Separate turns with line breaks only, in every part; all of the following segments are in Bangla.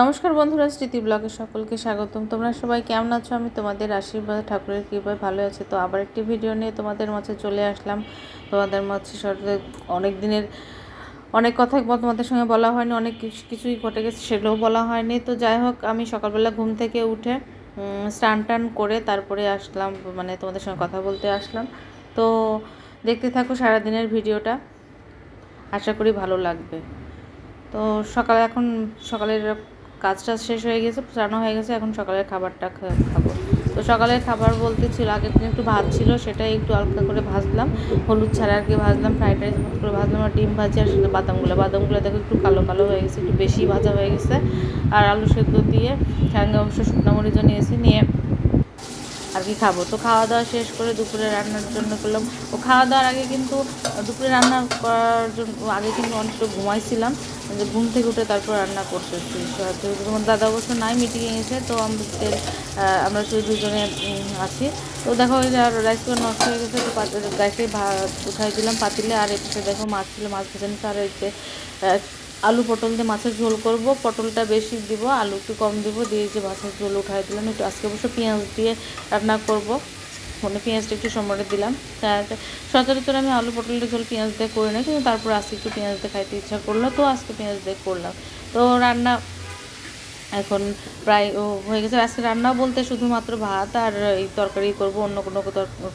নমস্কার বন্ধুরা, স্মৃতি ব্লগে সকলকে স্বাগতম। তোমরা সবাই কেমন আছো? আমি তোমাদের আশীর্বাদ, ঠাকুরের কৃপায় ভালো আছে। তো আবার একটি ভিডিও নিয়ে তোমাদের মাঝে চলে আসলাম। তোমাদের মাঝে অনেক দিনের অনেক কথাই তোমাদের সঙ্গে বলা হয়নি, অনেক কিছু, কিছুই ঘটে গেছে সেগুলোও বলা হয়নি। তো যাই হোক, আমি সকালবেলা ঘুম থেকে উঠে স্নান টান করে তারপরে আসলাম মানে তোমাদের সঙ্গে কথা বলতে আসলাম। তো দেখতে থাকো সারাদিনের ভিডিওটা। আশা করি ভালো লাগবে। তো সকালে এখন সকালের কাজটা শেষ হয়ে গেছে রান্না হয়ে গেছে, এখন সকালের খাবারটা খাব। তো সকালের খাবার বলতে ছিল, আগের দিন একটু ভাত ছিল, সেটাই একটু হালকা করে ভাজলাম। হলুদ ছাড়া আর কি ভাজলাম ফ্রাইড রাইস মতো করে ভাজলাম, আর ডিম ভাজি আর সাথে বাদামগুলো। বাদামগুলো দেখো একটু কালো কালো হয়ে গেছে, একটু বেশি ভাজা হয়ে গেছে। আর আলু সেদ্ধ দিয়ে সঙ্গে অবশ্য শুকনো মরিচও নিয়েছি, নিয়ে আর কি খাব। তো খাওয়া দাওয়া শেষ করে দুপুরে রান্নার জন্য করলাম। ও খাওয়া দাওয়ার আগে কিন্তু দুপুরে রান্না করার জন্য আগে কিন্তু অনেকটা ঘুমাইছিলাম। যে ঘুম থেকে উঠে তারপর রান্না করতেছি তো দাদা অবশ্য নাই মিটিংয়ে গেছে, তো আমাদের আমরা শুধু দুজনে আছি। তো দেখো ওই যে রাইস কুকার নষ্ট হয়ে গেছে, তো গ্যাসে ভাত উঠাই দিলাম পাতিলে আর এদিকে দেখো মাছ ছিল, মাছ ভেজে নিতে। আর এতে আলু পটল দিয়ে মাছের ঝোল করব, পটলটা বেশি দিব, আলু একটু কম দিব, দিয়ে যে মাছের ঝোল উঠাই দিলাম। একটু আজকে অবশ্য পেঁয়াজ দিয়ে রান্না করব। মানে পেঁয়াজটা একটু সম্বারে দিলাম। সচরাচর আমি আলু পটলের ঝোল পেঁয়াজ দিয়ে করে নিই কিন্তু তারপর আজকে একটু পেঁয়াজ দিয়ে খাইতে ইচ্ছা করল, তো আজকে পেঁয়াজ দিয়ে করলাম। তো রান্না এখন প্রায় হয়ে গেছে। আজকে রান্না বলতে শুধুমাত্র ভাত আর এই তরকারি করব, অন্য কোনো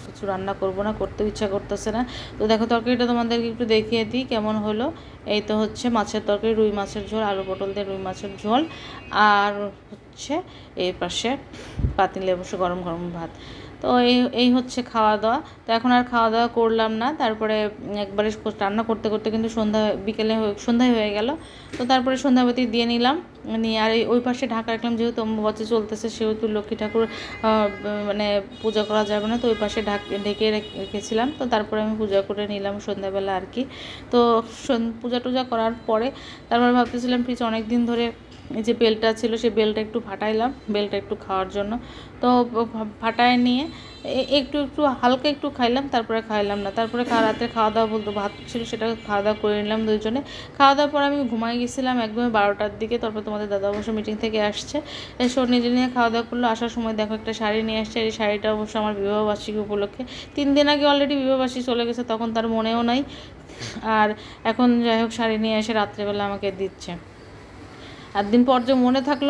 কিছু রান্না করব না, করতেও ইচ্ছা করতেছে না। তো দেখো তরকারিটা তোমাদেরকে একটু দেখিয়ে দিই কেমন হলো। এই তো হচ্ছে মাছের তরকারি, রুই মাছের ঝোল, আলু পটল দিয়ে রুই মাছের ঝোল, আর হচ্ছে এই পাশে পাতিলে বসে গরম গরম ভাত। তো এই এই হচ্ছে খাওয়া দাওয়া তো এখন আর খাওয়া দাওয়া করলাম না। তারপরে একবারে রান্না করতে করতে কিন্তু সন্ধ্যা বিকেলে সন্ধ্যায় হয়ে গেল। তো তারপরে সন্ধ্যাবাতি দিয়ে নিলাম। নিয়ে আর ওই পাশে ঢাকা রাখলাম। যেহেতু অম্বুবাচী চলতেছে, সেহেতু লক্ষ্মী ঠাকুর মানে পূজা করা যাবে না। তো ওই পাশে ঢাক ঢেকে রেখ- রেখেছিলাম। তো তারপরে আমি পূজা করে নিলাম সন্ধ্যাবেলা আর কি। তো পূজা টুজা করার পরে তারপরে ভাবতেছিলাম ঠিক অনেক দিন ধরে যে বেলটা ছিল সেই বেলটা একটু ফাটাইলাম। বেলটা একটু খাওয়ার জন্য। তো ফাটায় নিয়ে একটু একটু হালকা একটু খাইলাম, তারপরে খাইলাম না। তারপরে রাতে খাওয়া দাওয়া বলতো ভাত ছিল, সেটা খাওয়া দাওয়া করে নিলাম দুজনে খাওয়া দাওয়ার পর আমি ঘুমাই গেছিলাম একদম বারোটার দিকে, তারপর তোমাদের দাদা অবশ্য মিটিং থেকে আসছে। এসে নিজে নিয়ে খাওয়া দাওয়া করল, আসার সময় দেখো একটা শাড়ি নিয়ে আসছে, এই শাড়িটা অবশ্য আমার বিবাহবার্ষিকী উপলক্ষে। তিন দিন আগে অলরেডি বিবাহবার্ষিকী চলে গেছে, তখন তার মনেও নাই। আর এখন যাই হোক, শাড়ি নিয়ে এসে রাত্রেবেলা আমাকে দিচ্ছে। আর দিন পর যে মনে থাকল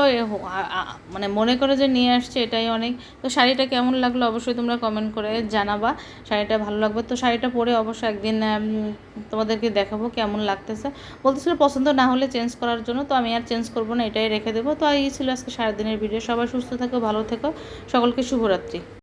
মানে মনে করে যে নিয়ে আসছে এটাই অনেক। তো শাড়িটা কেমন লাগল অবশ্যই তোমরা কমেন্ট করে জানাবা। শাড়িটা ভালো লাগবে। তো শাড়িটা পরে অবশ্যই একদিন তোমাদেরকে দেখাবো কেমন লাগতেছে। বলতেছিল পছন্দ না হলে চেঞ্জ করার জন্য, তো আমি আর চেঞ্জ করব না, এটাই রেখে দেবো। তো এই ছিল আজকে সারাদিনের ভিডিও সবাই সুস্থ থেকো, ভালো থেকো। সকলকে শুভরাত্রি।